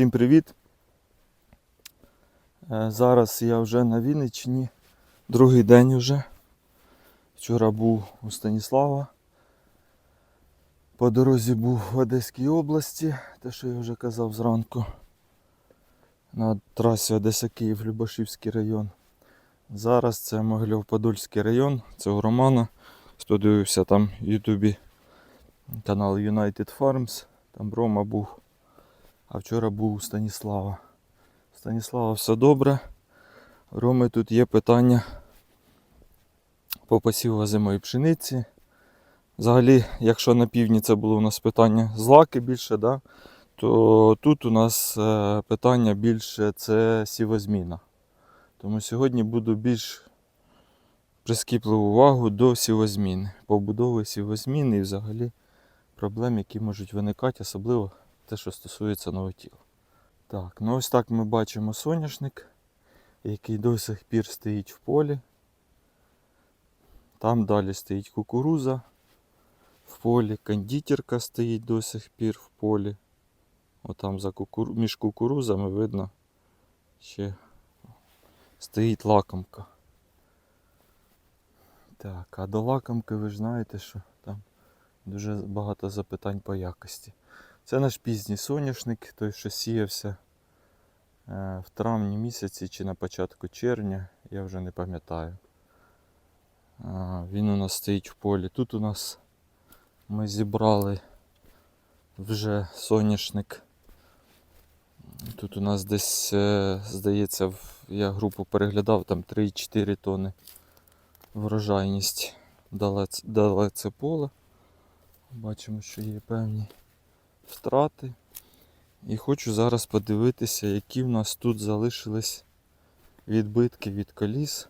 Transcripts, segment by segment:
Всім привіт! Е, Зараз я вже на Вінниччині, другий день вже. Вчора був у Станіслава. По дорозі був в Одеській області, те, що я вже казав зранку. На трасі Одеса-Київ, Любашівський район. Зараз це Могилів-Подольський район, це у Романа. Хто там в Ютубі канал United Farms, там Рома був. А вчора був у Станіслава. Станіслава все добре. Роми тут є питання по посіву зимої пшениці. Взагалі, якщо на півдні це було у нас питання злаки більше, да, то тут у нас е, питання більше це сівозміна. Тому сьогодні буду більш прискіпливу увагу до сівозміни, побудови сівозміни і взагалі проблем, які можуть виникати, особливо те, що стосується новотіл. Так, ну ось так ми бачимо соняшник, який до сих пір стоїть в полі. Там далі стоїть кукуруза в полі, кондитерка стоїть до сих пір в полі. Отам за кукур... між кукурузами видно ще стоїть лакомка. Так, а до лакомки ви ж знаєте, що там дуже багато запитань по якості. Це наш пізній соняшник, той, що сіявся е, в травні місяці чи на початку червня, я вже не пам'ятаю. Він у нас стоїть в полі. Тут у нас ми зібрали вже соняшник. Тут у нас десь, е, здається, я групу переглядав, там 3-4 тони врожайність дало це поле. Бачимо, що є певні втрати. І хочу зараз подивитися, які в нас тут залишились відбитки від коліс.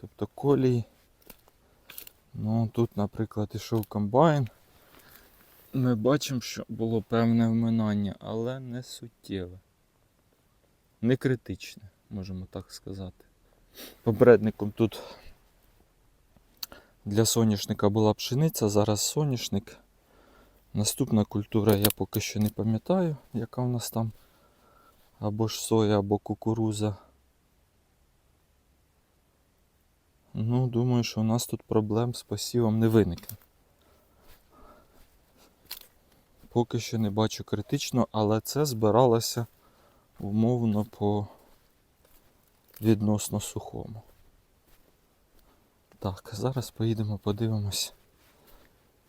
Тобто колії. Ну, тут, наприклад, ішов комбайн. Ми бачимо, що було певне вминання, але не суттєве. Не критичне, можемо так сказати. Попередником тут для соняшника була пшениця, зараз соняшник. Наступна культура я поки що не пам'ятаю, яка в нас там. Або ж соя, або кукуруза. Ну, думаю, що у нас тут проблем з посівом не виникне. Поки що не бачу критично, але це збиралося умовно по відносно сухому. Так, зараз поїдемо подивимось,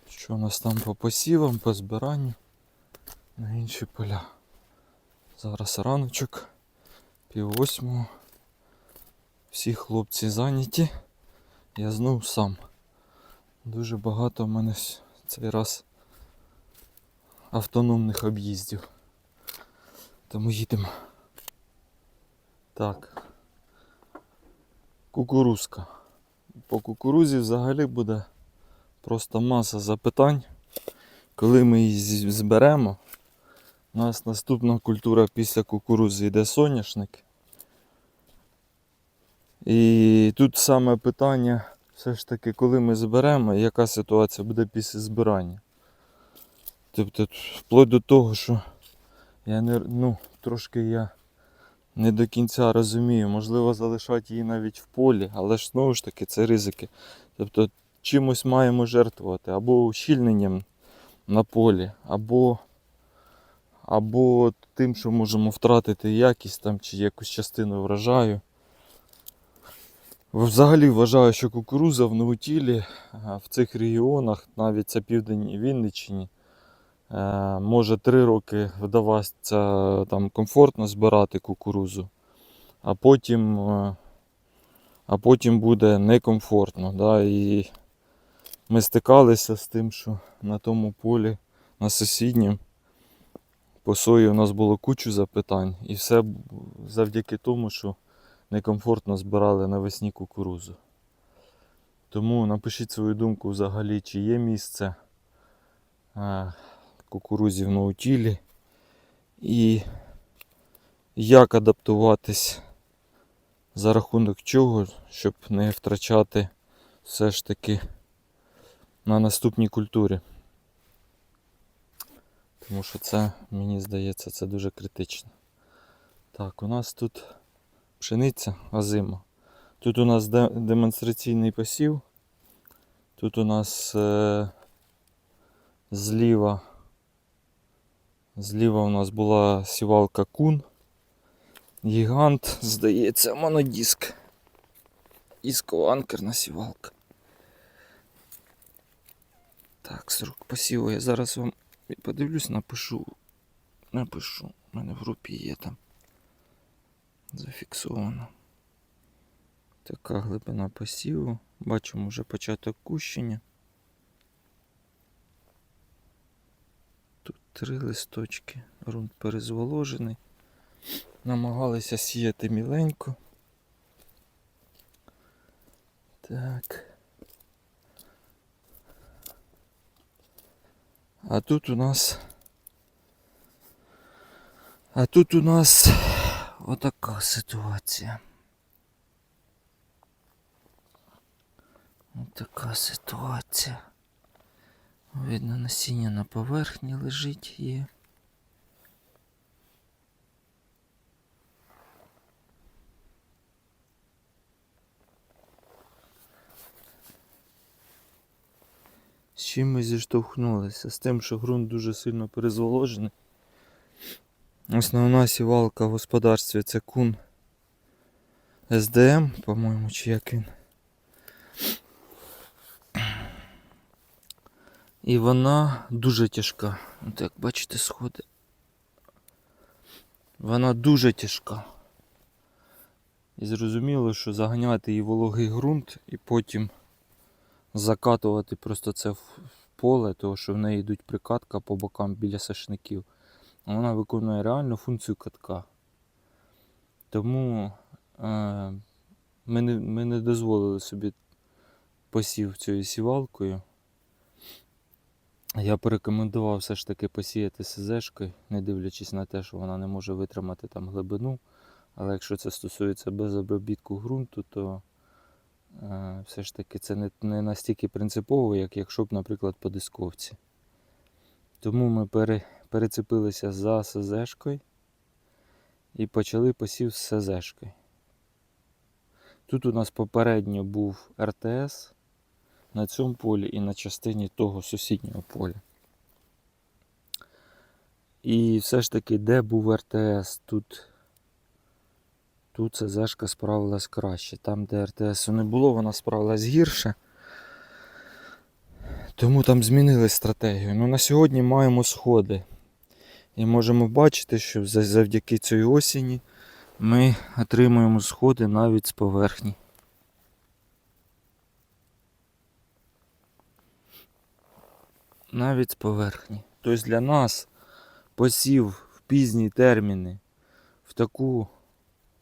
що у нас там по посівам, по збиранню на інші поля. Зараз раночок, пів восьмого. Всі хлопці зайняті. Я знов сам. Дуже багато в мене цей раз автономних об'їздів. Тому їдемо. Так. Кукурузка. По кукурузі взагалі буде просто маса запитань. Коли ми її зберемо, у нас наступна культура після кукурузи йде соняшник. І тут саме питання, все ж таки, коли ми зберемо, яка ситуація буде після збирання. Тобто, вплоть до того, що я не ну, трошки я не до кінця розумію, можливо, залишати її навіть в полі, але ж знову ж таки це ризики. Тобто чимось маємо жертвувати або ущільненням на полі, або, або тим, що можемо втратити якість там чи якусь частину врожаю. Взагалі вважаю, що кукуруза в Новотілі в цих регіонах, навіть це південь Вінниччині, е, може 3 роки вдаватися там комфортно збирати кукурузу, а потім, е, а потім буде некомфортно. Да? І ми стикалися з тим, що на тому полі, на сусіднім, по сої у нас було кучу запитань, і все завдяки тому, що некомфортно збирали навесні кукурузу. Тому напишіть свою думку взагалі, чи є місце е, кукурузі в наутілі і як адаптуватись за рахунок чого, щоб не втрачати все ж таки на наступній культурі. Тому що це, мені здається, це дуже критично. Так, у нас тут пшениця озима. Тут у нас де- демонстраційний посів. Тут у нас е, зліва. Зліва у нас була сівалка кун. Гігант, здається, монодиск. Ісково-анкерна сівалка. Так, срок посіву я зараз вам подивлюсь, напишу. Напишу. У мене в групі є там. Зафіксовано. Така глибина посіву. Бачимо вже початок кущення. Тут три листочки. Грунт перезволожений. Намагалися сіяти міленько. Так. А тут у нас. А тут у нас отака ситуація. Отака ситуація. Видно, насіння на поверхні лежить є. З чим ми зіштовхнулися? З тим, що ґрунт дуже сильно перезволожений. Основна сівалка в господарстві це кун СДМ, по-моєму, чи як він. І вона дуже тяжка. От як бачите, сходи. Вона дуже тяжка. І зрозуміло, що заганяти її вологий ґрунт і потім закатувати просто це в поле, тому що в неї йдуть прикатка по бокам біля сашників. Вона виконує реальну функцію катка. Тому е, ми, не, ми не дозволили собі посів цією сівалкою. Я порекомендував все ж таки посіяти СЗшкою, не дивлячись на те, що вона не може витримати там глибину. Але якщо це стосується без обробітку ґрунту, то все ж таки це не, не настільки принципово, як якщо б, наприклад, по дисковці. Тому ми пере, перецепилися за СЗшкою і почали посів з СЗшкою. Тут у нас попередньо був РТС на цьому полі і на частині того сусіднього поля. І все ж таки, де був РТС, тут, тут СЗшка справилась краще. Там, де РТСу не було, вона справилась гірше. Тому там змінили стратегію. Ну, на сьогодні маємо сходи. І можемо бачити, що завдяки цій осені ми отримуємо сходи навіть з поверхні. Навіть з поверхні. Тобто для нас посів в пізні терміни в таку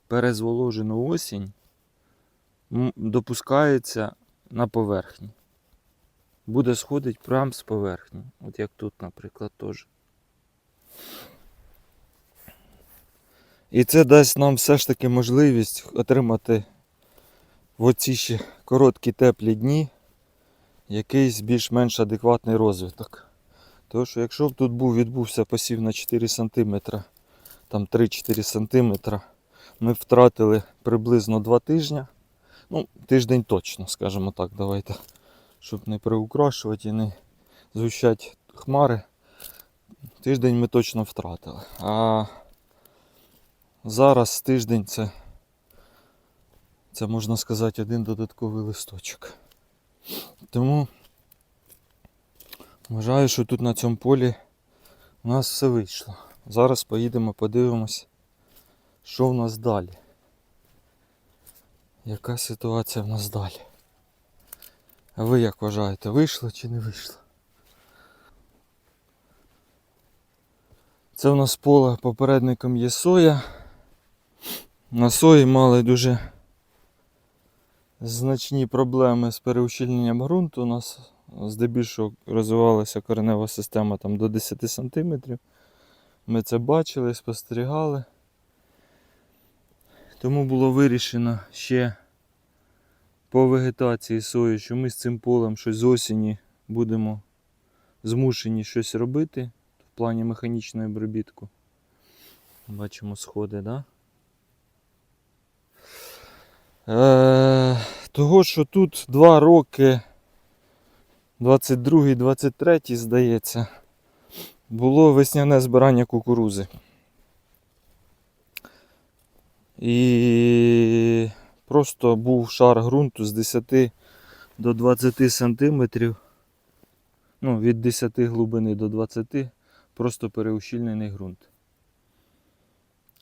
перезволожену осінь допускається на поверхні. Буде сходить прямо з поверхні. От як тут, наприклад, теж. І це дасть нам все ж таки можливість отримати в оці ще короткі теплі дні якийсь більш-менш адекватний розвиток. Тому що якщо б тут був, відбувся посів на 4 см, там 3-4 см, ми втратили приблизно 2 тижні. Ну, тиждень точно, скажімо так, давайте. Щоб не приукрашувати і не згущати хмари. Тиждень ми точно втратили. А зараз тиждень це, це можна сказати, один додатковий листочок. Тому вважаю, що тут на цьому полі у нас все вийшло. Зараз поїдемо, подивимось, що в нас далі. Яка ситуація в нас далі? А ви як вважаєте, вийшло чи не вийшло? Це в нас поле попередником є соя. На сої мали дуже значні проблеми з переущільненням ґрунту. У нас здебільшого розвивалася коренева система там до 10 см. Ми це бачили, спостерігали. Тому було вирішено ще по вегетації сої, що ми з цим полем щось з осені будемо змушені щось робити. в плані механічного обробітку. Бачимо сходи, да? Е, того, що тут 2 роки, 22 23 здається, було весняне збирання кукурузи. І просто був шар ґрунту з 10 до 20 сантиметрів. Ну, від 10 глибини до 20 просто переущільнений ґрунт,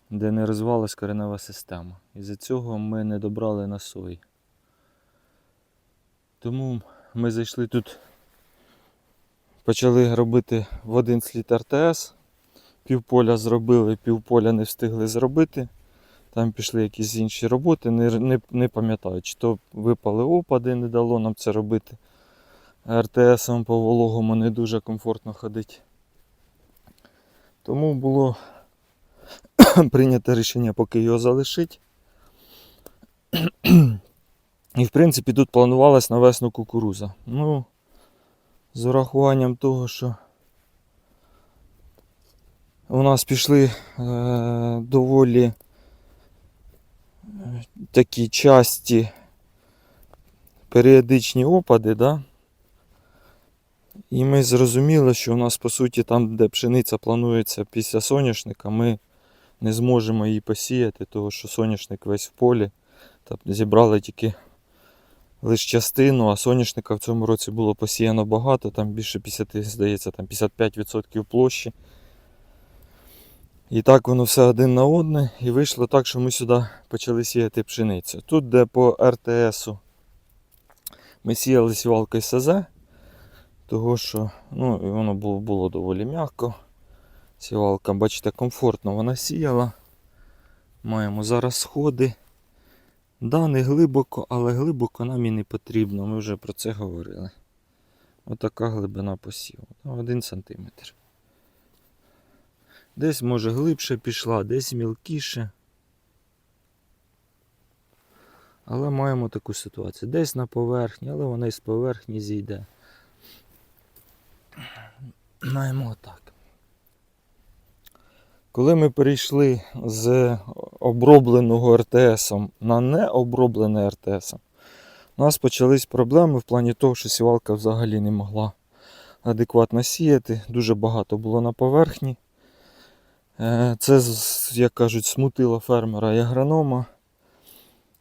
де не розвивалась коренева система. Із-за цього ми не добрали на сої. Тому ми зайшли тут, почали робити в один слід РТС. Півполя зробили, півполя не встигли зробити. Там пішли якісь інші роботи, не, не, не пам'ятаю, чи то випали опади, не дало нам це робити. РТСом по вологому не дуже комфортно ходити. Тому було прийнято рішення поки його залишити. І в принципі тут планувалась на весну кукуруза. Ну, з урахуванням того, що у нас пішли е, доволі такі часті періодичні опади, да? І ми зрозуміли, що у нас по суті там, де пшениця планується після соняшника, ми не зможемо її посіяти, тому що соняшник весь в полі. Там зібрали тільки лише частину, а соняшника в цьому році було посіяно багато, там більше 50, здається, там 55% площі. І так воно все один на одне. І вийшло так, що ми сюди почали сіяти пшеницю. Тут, де по РТСу ми сіяли сівалкою СЗ, того що ну, воно було, було доволі м'яко. Сівалка, бачите, комфортно вона сіяла. Маємо зараз сходи. Да, не глибоко, але глибоко нам і не потрібно. Ми вже про це говорили. Отака глибина посіву. Один сантиметр. Десь може глибше пішла, десь мілкіше. Але маємо таку ситуацію. Десь на поверхні, але вона із поверхні зійде. Маємо отак. Коли ми перейшли з обробленого РТСом на необроблене РТСом, у нас почались проблеми в плані того, що сівалка взагалі не могла адекватно сіяти. Дуже багато було на поверхні. Е, Це, як кажуть, смутило фермера і агронома.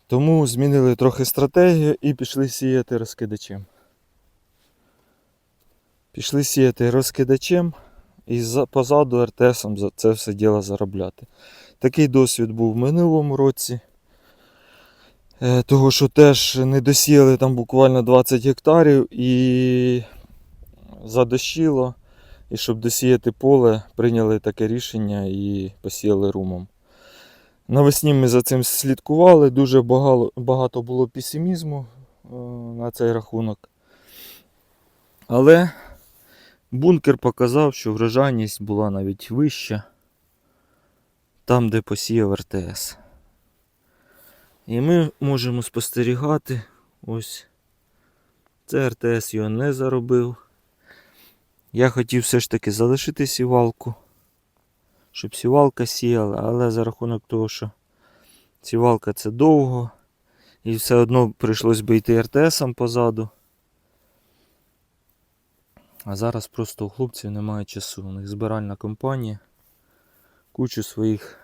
Тому змінили трохи стратегію і пішли сіяти розкидачем. Пішли сіяти розкидачем і позаду РТСом за це все діло заробляти. Такий досвід був в минулому році. Е, Того, що теж не досіяли там буквально 20 гектарів і задощило. І щоб досіяти поле, прийняли таке рішення і посіяли румом. Навесні ми за цим слідкували, дуже багато, було песимізму е, на цей рахунок. Але бункер показав, що врожайність була навіть вища там, де посіяв РТС. І ми можемо спостерігати, ось це РТС його не заробив. Я хотів все ж таки залишити сівалку, щоб сівалка сіяла, але за рахунок того, що сівалка це довго, і все одно прийшлось би йти РТСом позаду. А зараз просто у хлопців немає часу. У них збиральна компанія, кучу своїх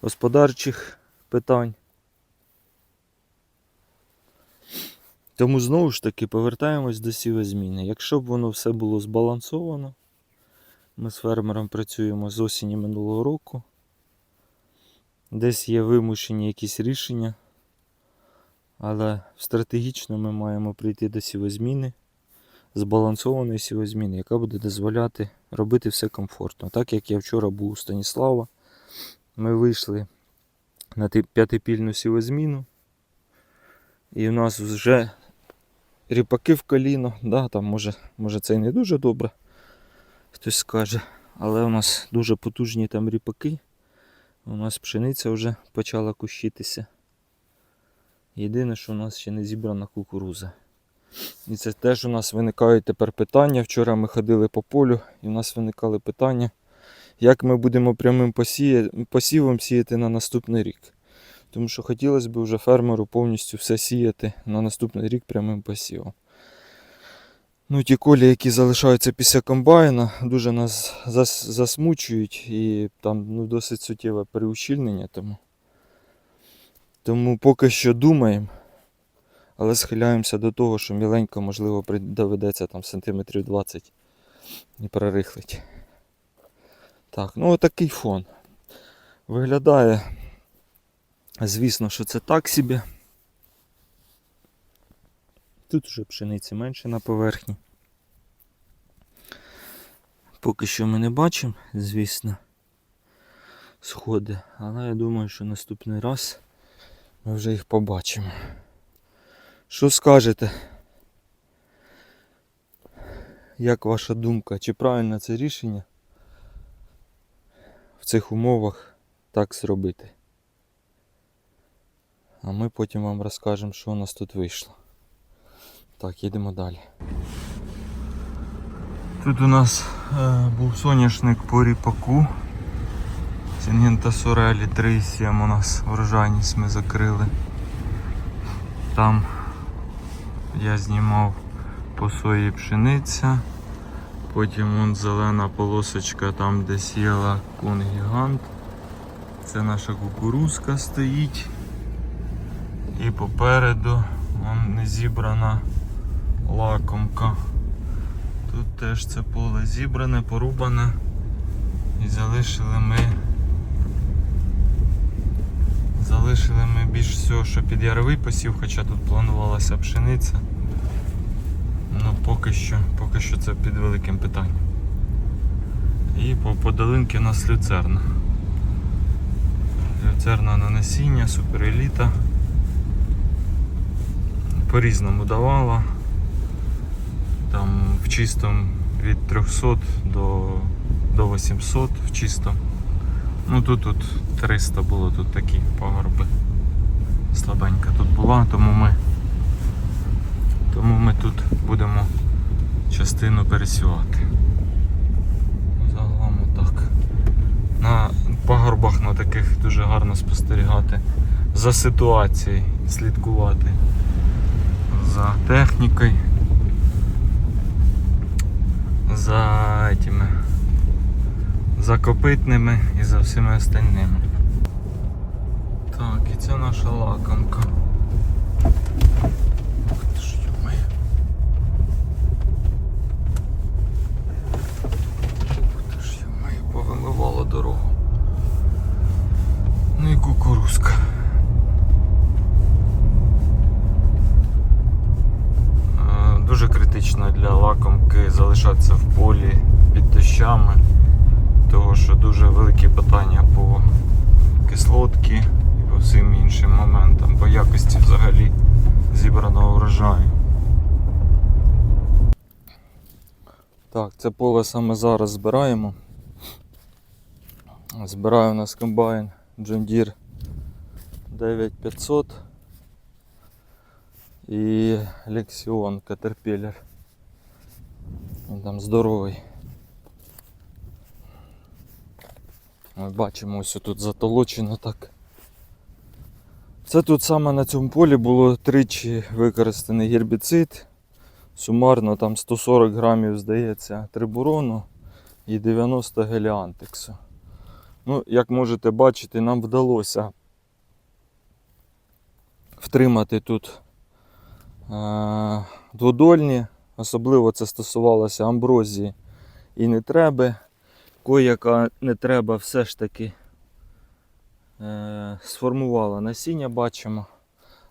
господарчих питань. Тому знову ж таки повертаємось до сівозміни. Якщо б воно все було збалансовано, ми з фермером працюємо з осені минулого року. Десь є вимушені якісь рішення, але стратегічно ми маємо прийти до сівозміни, збалансованої сівозміни, яка буде дозволяти робити все комфортно. Так як я вчора був у Станіслава, ми вийшли на п'ятипільну сівозміну. І в нас вже ріпаки в коліно, да, там може, може це і не дуже добре, хтось скаже. Але у нас дуже потужні там ріпаки. У нас пшениця вже почала кущитися. Єдине, що у нас ще не зібрана кукуруза. І це теж у нас виникають тепер питання. Вчора ми ходили по полю, і в нас виникали питання, як ми будемо прямим посівом сіяти на наступний рік. Тому що хотілося б вже фермеру повністю все сіяти на наступний рік прямим посівом. Ну, ті колі, які залишаються після комбайна, дуже нас зас... засмучують і там ну, досить суттєве переущільнення. Тому. тому поки що думаємо, але схиляємося до того, що міленько, можливо, доведеться там сантиметрів 20 і прорихлить. Так, ну отакий фон. Виглядає, звісно, що це так собі. Тут вже пшениці менше на поверхні. Поки що ми не бачимо, звісно, сходи, але я думаю, що наступний раз ми вже їх побачимо. Що скажете? Як ваша думка? Чи правильне це рішення в цих умовах так зробити? А ми потім вам розкажемо, що у нас тут вийшло. Так, їдемо далі. Тут у нас е, був соняшник по ріпаку. Сінгента Сорелі 3,7 у нас врожайність ми закрили. Там я знімав по сої пшениця. Потім вон зелена полосочка там, де сіяла кун гігант. Це наша кукурузка стоїть. І попереду вон не зібрана лакомка. Тут теж це поле зібране, порубане. І залишили ми. Залишили ми більш всього, що під яровий посів, хоча тут планувалася пшениця. Ну поки що, поки що це під великим питанням. І по, по долинки у нас люцерна. Люцерна на насіння, супереліта. По-різному давала. Там в чистому від 300 до, до 800 в чистому. Ну тут, тут 300 було, тут такі пагорби. Слабенька тут була, тому ми, тому ми тут будемо частину пересівати. Загалом так. На пагорбах на таких дуже гарно спостерігати за ситуацією, слідкувати за технікою, за этими за копитними і за всіми остальними. Так, і це наша лакомка. Ух ти ж, йо-моє. Ух ти ж, йо-моє, повимивало дорогу. Ну і кукурузка. Е, Дуже для лакомки залишатися в полі під дощами того що дуже великі питання по кислотки і по всім іншим моментам, по якості взагалі зібраного врожаю. Так, це поле саме зараз збираємо. Збираю у нас комбайн John Deere 9500 і Lexion Caterpillar. Він там здоровий. Ми бачимо, ось тут затолочено так. Це тут саме на цьому полі було тричі використаний гербіцид. Сумарно там 140 грамів, здається, трибурону і 90 геліантексу. Ну, як можете бачити, нам вдалося втримати тут е- дводольні. Особливо це стосувалося амброзії і не треба Кояка не треба все ж таки е, сформувала насіння, бачимо.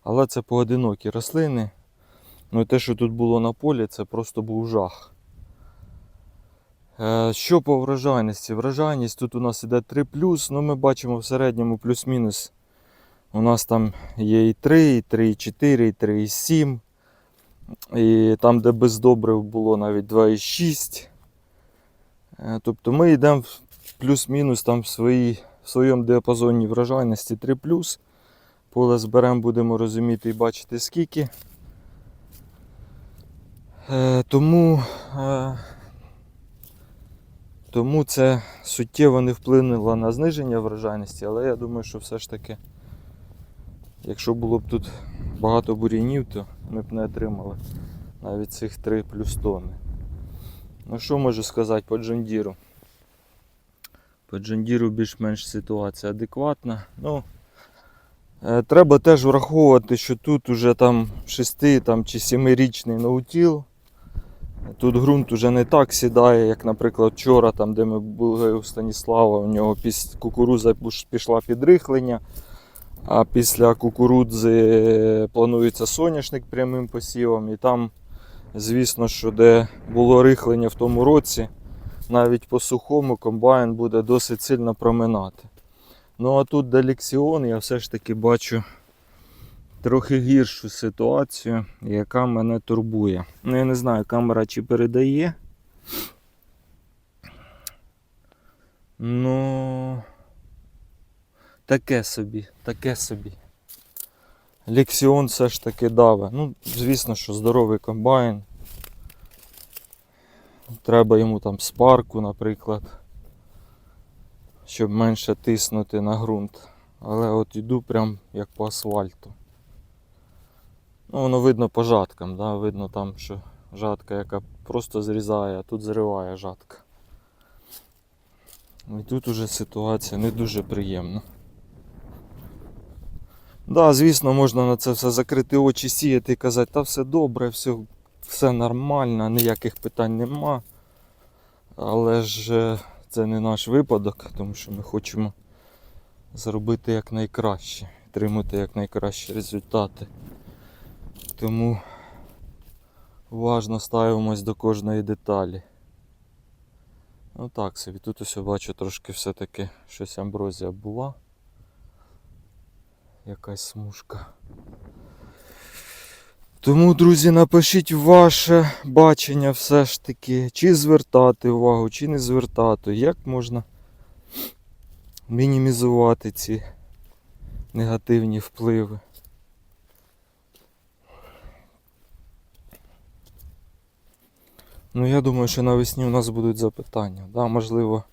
Але це поодинокі рослини. Ну і те, що тут було на полі, це просто був жах. Е, що по врожайності? Врожайність тут у нас іде 3 ну ми бачимо в середньому плюс-мінус. У нас там є і 3, і 3, і 4, і 3, і 7. І там, де без добрив було навіть 2,6. Е, Тобто ми йдемо плюс-мінус там в, свої, в своєму діапазоні врожайності 3 Поле зберемо, будемо розуміти і бачити скільки. Е, тому, е, тому це суттєво не вплинуло на зниження врожайності, але я думаю, що все ж таки, якщо було б тут багато бур'янів, то ми б не отримали навіть цих 3 плюс тонни. Ну що можу сказати по Джондіру? По Джондіру більш-менш ситуація адекватна. Ну, е, треба теж враховувати, що тут уже там 6 там, чи 7-річний наутіл. Тут ґрунт уже не так сідає, як, наприклад, вчора, там, де ми були у Станіслава, у нього після кукурудзи пуш- пішла підрихлення, а після кукурудзи планується соняшник прямим посівом. І там, звісно, що де було рихлення в тому році, навіть по сухому комбайн буде досить сильно проминати. Ну а тут де лексіон, я все ж таки бачу трохи гіршу ситуацію, яка мене турбує. Ну, я не знаю, камера чи передає. Ну. Таке собі, таке собі. Лексіон все ж таки даве. Ну, звісно, що здоровий комбайн. Треба йому там спарку, наприклад, щоб менше тиснути на ґрунт. Але от іду прям як по асфальту. Ну, воно видно по жаткам, да? видно там, що жатка, яка просто зрізає, а тут зриває жатка. І тут уже ситуація не дуже приємна. Да, звісно, можна на це все закрити очі, сіяти і казати, та все добре, все, все нормально, ніяких питань нема. Але ж е, це не наш випадок, тому що ми хочемо зробити якнайкраще, отримати якнайкращі результати. Тому уважно ставимось до кожної деталі. Ну так собі, тут ось бачу трошки все-таки щось амброзія була. Якась смужка. Тому, друзі, напишіть ваше бачення все ж таки, чи звертати увагу, чи не звертати, як можна мінімізувати ці негативні впливи. Ну, я думаю, що навесні у нас будуть запитання. Да, можливо,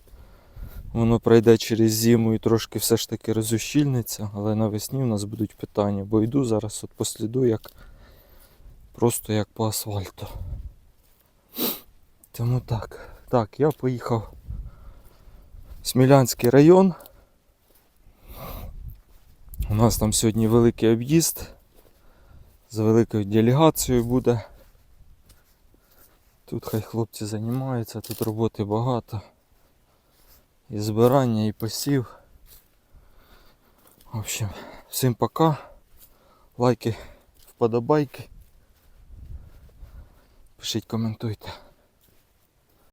воно пройде через зиму і трошки все ж таки розущільниться, але навесні у нас будуть питання, бо йду зараз от по сліду як просто як по асфальту. Тому так. Так, я поїхав в Смілянський район. У нас там сьогодні великий об'їзд. З великою делегацією буде. Тут хай хлопці займаються, тут роботи багато. І збирання, і посів. В общем, всім пока. Лайки, вподобайки. Пишіть, коментуйте.